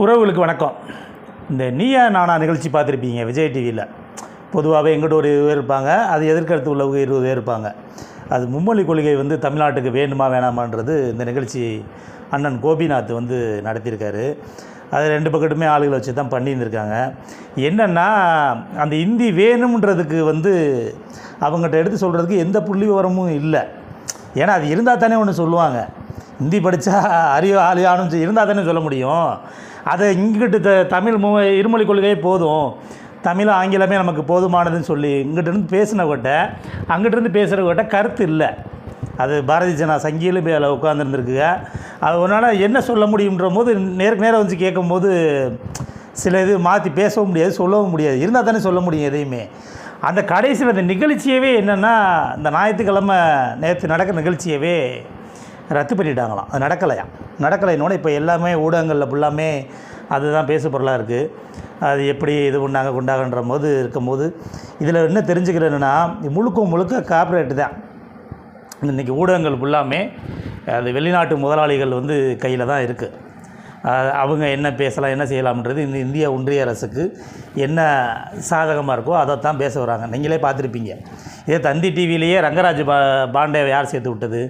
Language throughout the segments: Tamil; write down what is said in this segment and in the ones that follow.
உறவுகளுக்கு வணக்கம். இந்த நீயா நானா நிகழ்ச்சி பார்த்துருப்பீங்க விஜய் டிவியில் பொதுவாகவே எங்கிட்ட ஒரு இருபது பேர் இருப்பாங்க அது எதிர்கருத்து உள்ளவங்க இருபது பேர் இருப்பாங்க. அது மும்மொழி கொள்கை வந்து தமிழ்நாட்டுக்கு வேணுமா வேணாமான்றது இந்த நிகழ்ச்சி அண்ணன் கோபிநாத் வந்து நடத்தியிருக்காரு. அது ரெண்டு பக்கத்துமே ஆளுகளை வச்சு தான் பண்ணியிருந்திருக்காங்க. என்னென்னா அந்த இந்தி வேணுன்றதுக்கு வந்து அவங்ககிட்ட எடுத்து சொல்கிறதுக்கு எந்த புள்ளி விவரமும் இல்லை. ஏன்னா அது இருந்தால் தானே ஒன்று சொல்லுவாங்க. ஹிந்தி படித்தா அறிவு ஆளியானும் இருந்தால் தானே சொல்ல முடியும். அதை இங்கிட்டு த தமிழ் மு இருமொழி கொள்கையே போதும். தமிழ் ஆங்கிலமே நமக்கு போதுமானதுன்னு சொல்லி இங்கிட்டிருந்து பேசினவட்ட அங்கிட்டிருந்து பேசுகிறவட்ட கருத்து இல்லை. அது பாரதி ஜனா சங்கியிலும் அதில் உட்காந்துருந்துருக்குங்க அது ஒன்றால் என்ன சொல்ல முடியுன்ற போது நேருக்கு நேரம் வந்து கேட்கும்போது சில இது மாற்றி பேசவும் முடியாது சொல்லவும் முடியாது. இருந்தால் தானே சொல்ல முடியும் எதையுமே. அந்த கடைசியில் அந்த நிகழ்ச்சியவே என்னென்னா இந்த ஞாயிற்றுக்கிழமை நேற்று நடக்கிற நிகழ்ச்சியவே ரத்து பண்ணிட்டாங்களாம். அது நடக்கலையா? நடக்கலைன்னோட இப்போ எல்லாமே ஊடகங்களில் ஃபுல்லாமே அதுதான் பேசு பொருளாக இருக்குது அது எப்படி இது பண்ணாங்க கொண்டாங்கன்ற போது இருக்கும்போது இதில் என்ன தெரிஞ்சுக்கிறேன்னா முழுக்க முழுக்க கார்ப்பரேட்டு தான். இன்றைக்கி ஊடகங்கள் ஃபுல்லாமே அது வெளிநாட்டு முதலாளிகள் வந்து கையில் தான் இருக்குது அவங்க என்ன பேசலாம் என்ன செய்யலாம்ன்றது இந்த இந்திய ஒன்றிய அரசுக்கு என்ன சாதகமாக இருக்கோ அதை தான் பேச வராங்க. நீங்களே பார்த்துருப்பீங்க. இதே தந்தி டிவிலேயே ரங்கராஜ் பா பாண்டே யார் சேர்த்து விட்டது?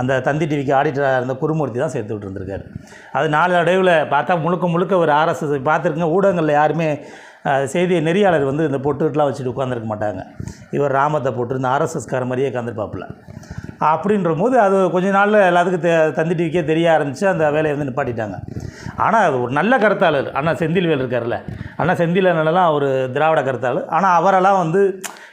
அந்த தந்தி டிவிக்கு ஆடிட்டராக இருந்த குருமூர்த்தி தான் சேர்த்து விட்டுருந்துருக்காரு. அது நாலு அடைவில் பார்த்தா முழுக்க முழுக்க ஒரு ஆர்எஸ்எஸ் பார்த்துருங்க ஊடகங்களில் யாருமே செய்தியை செய்தி நெறியாளர் வந்து இந்த பொட்டுலாம் வச்சுட்டு உட்காந்துருக்க மாட்டாங்க. இவர் ராமத்தை போட்டு இந்த ஆர்எஸ்எஸ்கார மாதிரியே உட்காந்துருப்பாப்புல அப்படின்ற போது அது கொஞ்ச நாளில் எல்லாத்துக்கும் தெ தந்தி டிவிக்கே தெரிய ஆரம்பித்து அந்த வேலையை வந்து நிப்பாட்டிட்டாங்க. ஆனால் அது ஒரு நல்ல கருத்தாளர். அண்ணா செந்தில்வேல் இருக்கார்ல அண்ணா செந்திலனெல்லாம் ஒரு திராவிட கருத்தாளர். ஆனால் அவரெல்லாம் வந்து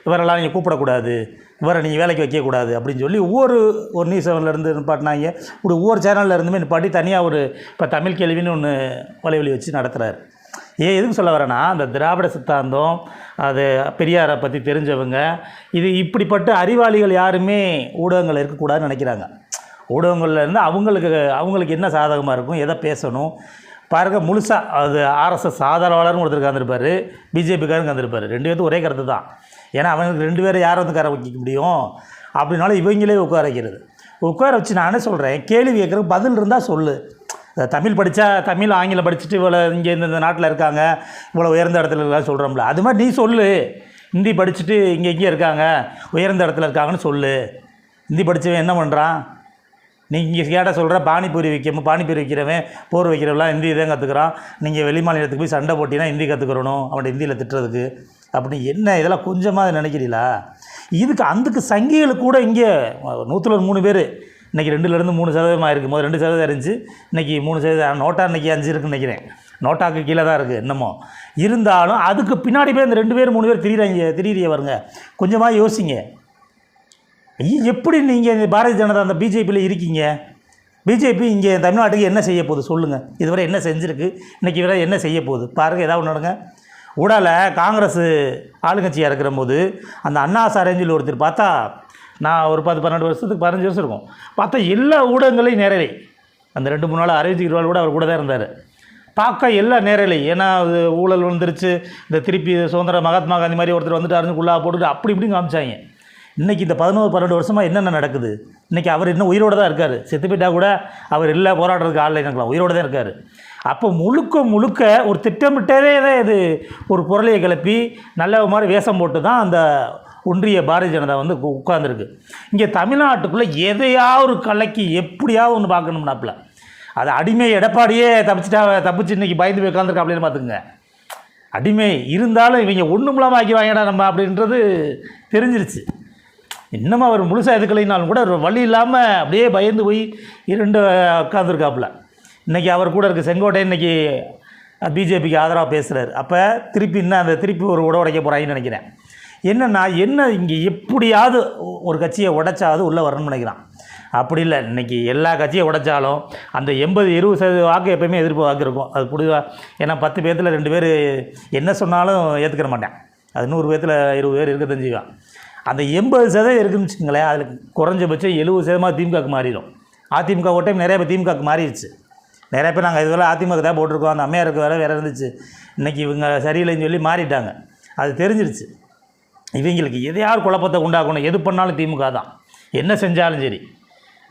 இவரெல்லாம் நீங்கள் கூப்பிடக்கூடாது. இவரை நீங்கள் வேலைக்கு வைக்கக்கூடாது அப்படின்னு சொல்லி ஒவ்வொரு ஒரு நியூஸ் செவன்லேருந்து நிப்பாட்டினாங்க. இப்படி ஒவ்வொரு சேனலில் இருந்துமே நிப்பாட்டி தனியாக ஒரு இப்போ தமிழ் கேள்வின்னு ஒன்று வலைவலி வச்சு நடத்துகிறாரு ஏன் எதுக்கு சொல்ல வரேன்னா அந்த திராவிட சித்தாந்தம் அது பெரியாரை பற்றி தெரிஞ்சவங்க இது இப்படிப்பட்ட அறிவாளிகள் யாருமே ஊடகங்கள் இருக்கக்கூடாதுன்னு நினைக்கிறாங்க. ஊடகங்களில் இருந்து அவங்களுக்கு அவங்களுக்கு என்ன சாதகமாக இருக்கும் எதை பேசணும்? பாருங்க முழுசாக அது ஆர்எஸ்எஸ் ஆதரவாளர்னு ஒருத்தர் உட்காந்துருப்பார் பிஜேபிக்காரங்க வந்திருப்பார் ரெண்டு பேர்த்து ஒரே கருத்து தான் ஏன்னா அவங்களுக்கு ரெண்டு பேரும் யாரை வந்து உட்கார வைக்க முடியும்? அப்படின்னால இவங்களே உட்கார வைக்கிறது. உட்கார வச்சு நானே சொல்கிறேன் கேள்வி கேட்குறதுக்கு பதில் இருந்தால் சொல்லு. தமிழ் படித்தா தமிழ் ஆங்கிலம் படிச்சுட்டு இவ்வளோ இங்கே இந்த இந்த நாட்டில் இருக்காங்க. இவ்வளோ உயர்ந்த இடத்துல இருக்காங்க சொல்கிறோம்ல அது மாதிரி நீ சொல்லு. ஹிந்தி படிச்சுட்டு இங்கே இங்கே இருக்காங்க. உயர்ந்த இடத்துல இருக்காங்கன்னு சொல்லு. ஹிந்தி படித்தவன் என்ன பண்ணுறான் நீங்கள் இங்கே கேட்டால் சொல்கிற பானிபூரி விற்க பானிபூரி விற்கிறவன் போர் வைக்கிறவெல்லாம் ஹிந்தி தான் கற்றுக்குறான் நீங்கள் வெளி மாநிலத்துக்கு போய் சண்டை போட்டினா ஹிந்தி கற்றுக்கிறணும் அவன் ஹிந்தியில் திட்டுறதுக்கு. அப்படி என்ன இதெல்லாம் கொஞ்சமாக நினைக்கிறீங்களா? இதுக்கு அதுக்கு சங்கிகளுக்கு கூட இங்கே நூற்றில் ஒரு மூணு பேர். இன்றைக்கி ரெண்டுலேருந்து மூணு சதவீதமாக இருக்குது முதல் ரெண்டு சதவீதம் இருந்துச்சு. இன்றைக்கி மூணு சதவீதம் நோட்டா இன்றைக்கி அஞ்சு இருக்குன்னு நினைக்கிறேன். நோட்டாக்கு கீழே தான் இருக்குது இன்னமும் இருந்தாலும் அதுக்கு பின்னாடி போய் இந்த ரெண்டு பேர் மூணு பேர் திரியிறாங்க திரியிறிய வருங்க கொஞ்சமாக யோசிங்க. எப்படி நீங்கள் இந்த பாரதிய ஜனதா அந்த பிஜேபியில் இருக்கீங்க? பிஜேபி இங்கே தமிழ்நாட்டுக்கு என்ன செய்ய போகுது? சொல்லுங்கள் இதுவரை என்ன செஞ்சுருக்கு? இன்றைக்கி வரை என்ன செய்ய போகுது? பாருங்கள் ஏதாவது ஒன்று நடங்க. ஊடால காங்கிரஸ் ஆளுங்கட்சியாக இருக்கிற போது அந்த அண்ணா சாரேஞ்சில் ஒருத்தர் பார்த்தா நான் ஒரு பத்து பன்னெண்டு வருஷத்துக்கு பதினஞ்சு வருஷம் இருக்கும். பார்த்தா எல்லா ஊடகங்களையும் நேரலை. அந்த ரெண்டு மூணு நாள் அரவிந்த் கெஜ்ரிவால் கூட அவர் கூட தான் இருந்தார். பார்க்க எல்லா நேரலை. ஏன்னா அது ஊழல் வந்துருச்சு. இந்த திருப்பி சுதந்திர மகாத்மா காந்தி மாதிரி ஒருத்தர் வந்துட்டு உள்ளா போட்டுட்டு அப்படி இப்படின்னு காமிச்சாங்க. இன்றைக்கி இந்த பதினோரு பன்னெண்டு வருஷமாக என்னென்ன நடக்குது? இன்றைக்கி அவர் இன்னும் உயிரோடு தான் இருக்கார். செத்து போயிட்டால் கூட அவர் இல்லை போராடுறதுக்கு ஆள் இருக்கலாம். உயிரோடு தான் இருக்கார். அப்போ முழுக்க முழுக்க ஒரு திட்டமிட்டதே தான் இது. ஒரு பொருளையை கிளப்பி நல்ல மாதிரி வேஷம் போட்டு தான் அந்த ஒன்றிய பாரதிய ஜனதா வந்து உட்காந்துருக்கு இங்கே தமிழ்நாட்டுக்குள்ளே எதையாவது ஒரு கலைக்கு எப்படியாவது ஒன்று பார்க்கணும்னாப்புல அது அடிமை எடப்பாடியே தப்பிச்சிட்டா தப்பிச்சு இன்றைக்கி பயந்து போய் உட்காந்துருக்கா அப்படின்னு பார்த்துக்குங்க. அடிமை இருந்தாலும் இவங்க ஒன்றும் இல்லாமல் ஆக்கி வாங்கடா நம்ம அப்படின்றது தெரிஞ்சிருச்சு. இன்னும் அவர் முழுசாக எதுக்கலைனாலும் கூட ஒரு வழி இல்லாமல் அப்படியே பயந்து போய் இரண்டு உட்காந்துருக்காப்புல இன்றைக்கி அவர் கூட இருக்க செங்கோட்டை இன்றைக்கி பிஜேபிக்கு ஆதரவாக பேசுகிறார் அப்போ திருப்பி இன்னும் அந்த திருப்பி ஒரு உட உடைக்க போகிறாங்கன்னு நினைக்கிறேன். என்னென்னா என்ன இங்கே எப்படியாவது ஒரு கட்சியை உடைச்சாவது உள்ளே வரணும்னு நினைக்கிறான். அப்படி இல்லை. இன்றைக்கி எல்லா கட்சியை உடைச்சாலும் அந்த எண்பது இருபது சதவீத வாக்கு எப்பயுமே எதிர்ப்பு வாக்கு இருக்கும். அது புதுவாக ஏன்னா பத்து பேர்த்தில் ரெண்டு பேர் என்ன சொன்னாலும் ஏற்றுக்கிற மாட்டேன். அது நூறு பேர்த்தில் இருபது பேர் இருக்க தெரிஞ்சுக்கான் அந்த எண்பது சதவீதம் இருக்குன்னு வச்சுக்கோங்களேன் அதில் குறைஞ்சபட்சம் எழுபது சதமாக திமுகவுக்கு மாறிடும். அதிமுக ஒரு டைம் நிறைய பேர் திமுகவுக்கு மாறிடுச்சு. நிறைய பேர் நாங்கள் இதுவரை அதிமுக தான் போட்டிருக்கோம் அந்த அம்மையாருக்கு வேறு வேறு இருந்துச்சு. இன்றைக்கி இவங்க சரியில்லைன்னு சொல்லி மாறிட்டாங்க. அது தெரிஞ்சிருச்சு. இவங்களுக்கு எதையாவது குழப்பத்தை உண்டாக்கணும் எது பண்ணாலும் திமுக தான். என்ன செஞ்சாலும் சரி.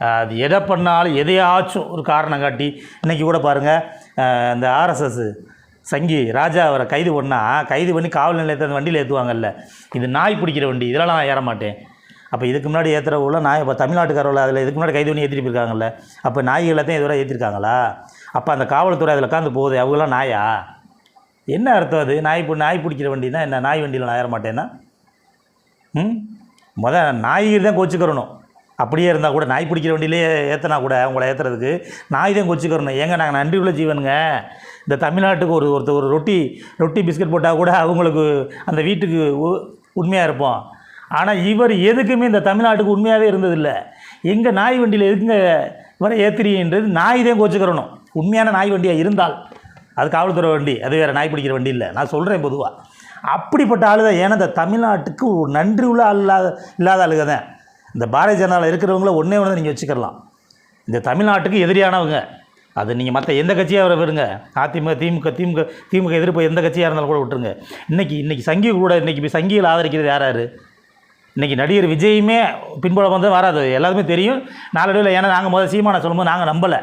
அது எதை பண்ணாலும் எதையாச்சும் ஒரு காரணம் காட்டி இன்றைக்கி கூட பாருங்கள் இந்த ஆர்எஸ்எஸ் சங்கி ராஜா அவரை கைது பண்ணால் கைது பண்ணி காவல் நிலையத்தை அந்த வண்டியில் ஏற்றுவாங்கல்ல இது நாய் பிடிக்கிற வண்டி இதெல்லாம் நான் ஏற மாட்டேன். அப்போ இதுக்கு முன்னாடி ஏற்றுறவுல நாய் இப்போ தமிழ்நாட்டுக்காரவில் அதில் இதுக்கு முன்னாடி கைது பண்ணி ஏற்றிட்டு போயிருக்காங்கல்ல. அப்போ நாய் எல்லாத்தையும் இதுவரை ஏற்றிருக்காங்களா அப்போ அந்த காவல்துறை அதில் உட்காந்து போகுது அவங்களாம் நாயா? என்ன அர்த்தம் அது? நாய் நாய் பிடிக்கிற வண்டினா என்ன நாய் வண்டியில் நான் ஏற மாட்டேன்னா? ம்? முத நாய்கள் தான் கொச்சுக்கிறணும். அப்படியே இருந்தால் கூட நாய் பிடிக்கிற வண்டியிலே ஏற்றினா கூட உங்களை ஏற்றுறதுக்கு நாய் தான் கொச்சுக்கிறணும். ஏங்க நாங்கள் நன்றி உள்ள ஜீவனுங்க. இந்த தமிழ்நாட்டுக்கு ஒரு ஒருத்தர் ஒரு ரொட்டி ரொட்டி பிஸ்கட் போட்டால் கூட அவங்களுக்கு அந்த வீட்டுக்கு உண்மையாக இருப்போம் ஆனால் இவர் எதுக்குமே இந்த தமிழ்நாட்டுக்கு உண்மையாகவே இருந்ததில்லை. எங்கள் நாய் வண்டியில் எதுக்குங்க வர ஏத்திரின்றது நாய் தான் கோச்சுக்கிறணும். உண்மையான நாய் வண்டியாக இருந்தால் அது காவல்துறை வண்டி அது வேறு நாய் பிடிக்கிற வண்டி இல்லை. நான் சொல்கிறேன் பொதுவாக அப்படிப்பட்ட ஆளு தான் ஏன்னா இந்த தமிழ்நாட்டுக்கு ஒரு நன்றி உள்ள ஆள் இல்லாத இல்லாத ஆளுக தான். இந்த பாரதிய ஜனதாவில் இருக்கிறவங்கள ஒன்றே ஒன்று நீங்கள் வச்சுக்கலாம் இந்த தமிழ்நாட்டுக்கு எதிரியானவங்க அது நீங்கள் மற்ற எந்த கட்சியாக வர விருங்க அதிமுக திமுக திமுக திமுக எதிர்ப்பு எந்த கட்சியாக இருந்தாலும் கூட விட்டுருங்க. இன்றைக்கி இன்றைக்கி சங்கி கூட இன்றைக்கி சங்கிகள் ஆதரிக்கிறது யார் யார்? இன்றைக்கி நடிகர் விஜயுமே பின்புலம் வந்து வராது. எல்லாருமே தெரியும். நாளடைவில் ஏன்னா நாங்கள் முதல்ல சீமானை சொல்லும்போது நாங்கள் நம்பலை.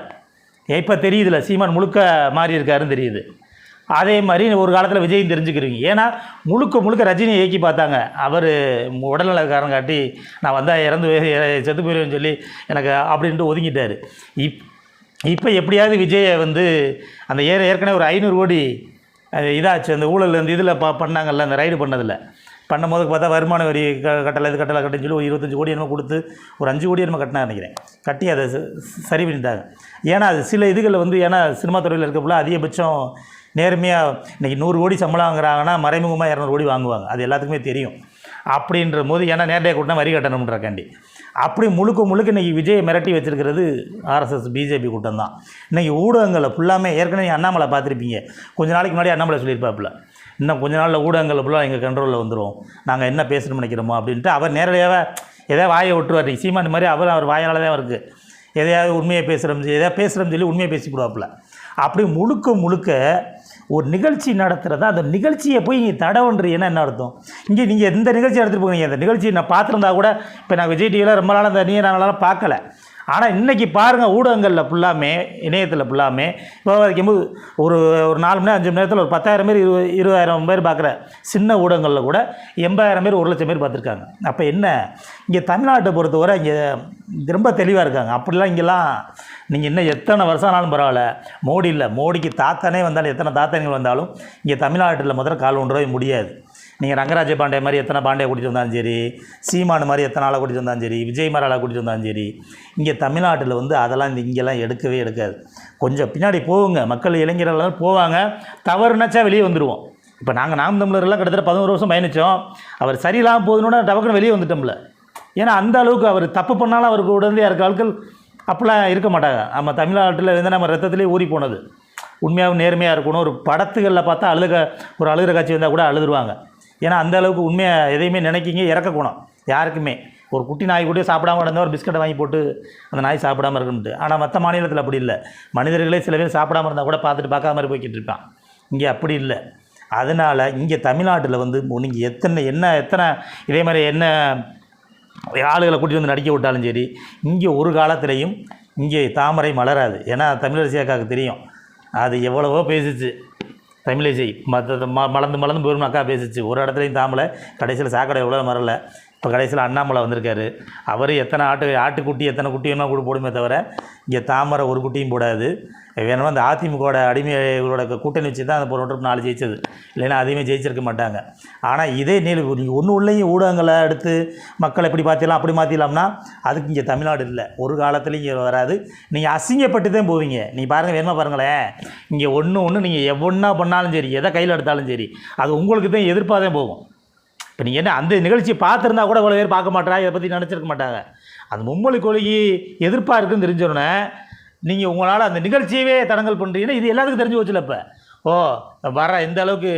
இப்போ தெரியுதுல சீமான் முழுக்க மாறி இருக்காருன்னு தெரியுது. அதே மாதிரி ஒரு காலத்தில் விஜயும் தெரிஞ்சுக்கிறீங்க. ஏன்னா முழுக்க முழுக்க ரஜினியை இயக்கி பார்த்தாங்க. அவர் உடல்நலக்காரன் காட்டி நான் வந்தால் இறந்து செத்து போயிடுவேன்னு சொல்லி எனக்கு அப்படின்ட்டு ஒதுங்கிட்டார். இப் இப்போ எப்படியாவது விஜயை வந்து அந்த ஏற ஏற்கனவே ஒரு ஐநூறு கோடி இதாச்சு அந்த ஊழல் அந்த இதில் ப பண்ணாங்கல்ல அந்த ரைடு பண்ணதில். பண்ணும்போது பார்த்தா வருமான வரி க கட்டலை இது கட்டலை கட்டுன்னு சொல்லி ஒரு இருபத்தஞ்சி கோடி என்னமோ கொடுத்து ஒரு அஞ்சு கோடி என்னமோ கட்டினா நினைக்கிறேன். கட்டி அதை சரி பண்ணிட்டாங்க. ஏன்னா அது சில இதுகளில் வந்து ஏன்னா சினிமா துறையில் இருக்கப்புல அதிகபட்சம் நேர்மையாக இன்றைக்கி நூறு கோடி சம்பளம் வாங்குறாங்கன்னா மறைமுகமாக இரநூறு கோடி வாங்குவாங்க. அது எல்லாத்துக்குமே தெரியும். அப்படின்ற போது ஏன்னா நேரடியாக கூட்டினா வரி கட்டணுன்றக்காண்டி அப்படி முழுக்க முழுக்க இன்றைக்கி விஜயை மிரட்டி வச்சிருக்கிறது ஆர்எஸ்எஸ் பிஜேபி கூட்டம் தான் இன்றைக்கி ஊடகங்களில் ஃபுல்லாமே ஏற்கனவே அண்ணாமலை பார்த்துருப்பீங்க. கொஞ்ச நாளைக்கு முன்னாடி அண்ணாமலை சொல்லியிருப்பாப்புல. இன்னும் கொஞ்ச நாளில் ஊடகங்கள் ஃபுல்லாக எங்கள் கண்ட்ரோலில் வந்துடும் நாங்கள் என்ன பேசணும்னு நினைக்கிறோமோ அப்படின்ட்டு அவர் நேரடியாக எதாவது வாயை விட்டுருவார். சீமான் மாதிரி அவர் அவர் வாயால் தான் இருக்குது எதையாவது உண்மையை பேசுகிறோம் எதையாவது பேசுகிறோம்னு சொல்லி உண்மையை பேசிவிடுவாப்புல அப்படி முழுக்க முழுக்க ஒரு நிகழ்ச்சி நடத்துகிறதா அந்த நிகழ்ச்சியை போய் நீங்கள் தடவுன்றீங்கன்னா என்ன அர்த்தம்? இங்கே நீங்கள் எந்த நிகழ்ச்சி எடுத்துகிட்டு போகிறீங்க அந்த நிகழ்ச்சி நான் பார்த்துருந்தா கூட இப்போ நான் விஜய் டிவியில் ரொம்ப நாள் அந்த நீ நாங்களாம் பார்க்கல. ஆனால் இன்றைக்கி பாருங்கள் ஊடகங்களில் ஃபுல்லாமே இணையத்தில் ஃபுல்லாமே இப்போ வைக்கும்போது ஒரு ஒரு நாலு மணி அஞ்சு மணி நேரத்தில் ஒரு பத்தாயிரம் பேர் இருபது இருபதாயிரம் பேர் பார்க்குற சின்ன ஊடகங்களில் கூட எண்பதாயிரம் பேர் ஒரு லட்சம் பேர் பார்த்துருக்காங்க. அப்போ என்ன? இங்கே தமிழ்நாட்டை பொறுத்தவரை இங்கே ரொம்ப தெளிவாக இருக்காங்க. அப்படிலாம் இங்கெல்லாம் நீங்கள் இன்னும் எத்தனை வருஷம் ஆனாலும் பரவாயில்ல. மோடி இல்லை. மோடிக்கு தாத்தானே வந்தாலும் எத்தனை தாத்தானிகள் வந்தாலும் இங்கே தமிழ்நாட்டில் முதல்ல கால் ஒன்றவே முடியாது. நீங்கள் ரங்கராஜ பாண்டே மாதிரி எத்தனை பாண்டே கூட்டிகிட்டு வந்தாலும் சரி சீமானு மாதிரி எத்தனை ஆளை கூட்டிகிட்டு வந்தாலும் சரி விஜய் மாதிரி ஆளை கூட்டிகிட்டு வந்தாலும் சரி இங்கே தமிழ்நாட்டில் வந்து அதெல்லாம் இங்கெல்லாம் எடுக்கவே எடுக்காது. கொஞ்சம் பின்னாடி போவுங்க மக்கள் இளைஞர்கள் போவாங்க. தவறுனாச்சா வெளியே வந்துடுவோம் இப்போ நாங்கள் நாம் தமிழர்லாம் கிட்டத்தட்ட பதினோரு வருஷம் பயணித்தோம் அவர் சரியில்லாமல் போதுன்னு டபக்குன்னு வெளியே வந்துட்டோம்ல. ஏன்னா அந்த அளவுக்கு அவர் தப்பு பண்ணாலும் அவருக்கு உடனே இருக்க ஆட்கள் அப்படிலாம் இருக்க மாட்டாங்க. நம்ம தமிழ்நாட்டில் வந்து நம்ம ரத்தத்திலே ஊறி போனது. உண்மையாகவும் நேர்மையாக இருக்கணும். ஒரு படத்துகளில் பார்த்தா அழுக ஒரு அழுகிற காட்சி வந்தால் கூட அழுதுருவாங்க. ஏன்னா அந்த அளவுக்கு உண்மையாக எதையுமே நினைக்கிங்க இறக்க யாருக்குமே. ஒரு குட்டி நாய் கூட சாப்பிடாம கிடந்தால் ஒரு பிஸ்கட்டை வாங்கி போட்டு அந்த நாய் சாப்பிடாம இருக்கணும்ட்டு. ஆனால் மற்ற மாநிலத்தில் அப்படி இல்லை. மனிதர்களே சில பேர் சாப்பிடாம இருந்தால் கூட பார்த்துட்டு பார்க்காம மாதிரி போய்கிட்டு இருப்பான் இங்கே அப்படி இல்லை. அதனால் இங்கே தமிழ்நாட்டில் வந்து நீங்கள் எத்தனை என்ன எத்தனை இதே மாதிரி என்ன ஆளுகளை கூட்டிகிட்டு வந்து நடிக்க விட்டாலும் சரி இங்கே ஒரு காலத்திலையும் இங்கே தாமரை மலராது. ஏன்னா தமிழரசி அக்காவுக்கு தெரியும். அது எவ்வளவோ பேசிச்சு. தமிழிசை மற்ற ம மலர்ந்து மலர்ந்து போயிடும் அக்கா பேசிச்சு. ஒரு இடத்துலையும் தாமலை கடைசியில் சாக்கடை எவ்வளோ மரலை. இப்போ கடைசியில் அண்ணாமலை வந்திருக்காரு. அவர் எத்தனை ஆட்டு ஆட்டுக்குட்டி எத்தனை குட்டி கூட போடுமே தவிர இங்கே தாமரை ஒரு குட்டியும் போடாது. வேணுமா அந்த அதிமுகவோட அடிமைகளோட கூட்டணி வச்சு தான் அந்த பொருட்கள் நாலு ஜெயிச்சது. இல்லைன்னா அதையுமே ஜெயிச்சிருக்க மாட்டாங்க. ஆனால் இதே நீ ஒன்று உள்ளேயும் ஊடகங்களை எடுத்து மக்களை எப்படி மாற்றிடலாம் அப்படி மாற்றிடலாம்னா அதுக்கு இங்கே தமிழ்நாடு இல்லை. ஒரு காலத்துலையும் இங்கே வராது. நீங்கள் அசிங்கப்பட்டு தான் போவீங்க. நீ பாருங்கள் வேணுமா பாருங்களேன். இங்கே ஒன்று ஒன்று நீங்கள் எவ்வளோ பண்ணாலும் சரி எதை கையில் எடுத்தாலும் சரி அது உங்களுக்கு தான் எதிர்ப்பாக தான் போகும். இப்போ நீங்கள் என்ன அந்த நிகழ்ச்சியை பார்த்துருந்தா கூட இவ்வளோ பேர் பார்க்க மாட்டாங்க இதை பற்றி நினச்சிருக்க மாட்டாங்க. அந்த மும்மொழி கொள்கை எதிர்ப்பாக இருக்குதுன்னு தெரிஞ்சோடனே நீங்கள் உங்களால் அந்த நிகழ்ச்சியவே தடங்கல் பண்ணுறீங்கன்னா இது எல்லாத்துக்கும் தெரிஞ்சு வச்சுல இப்போ. ஓ வர எந்த அளவுக்கு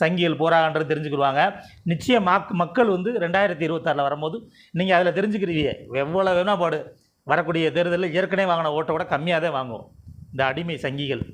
சங்கிகள் போகிறாங்கன்றது தெரிஞ்சுக்கிடுவாங்க. நிச்சயம் மக் மக்கள் வந்து ரெண்டாயிரத்தி இருபத்தாறில் வரும்போது நீங்கள் அதில் தெரிஞ்சுக்கிறீங்க. எவ்வளோ வேணா பாடு. வரக்கூடிய தேர்தலில் ஏற்கனவே வாங்கின ஓட்டை விட கம்மியாக தான் வாங்குவோம். இந்த அடிமை சங்கிகள்.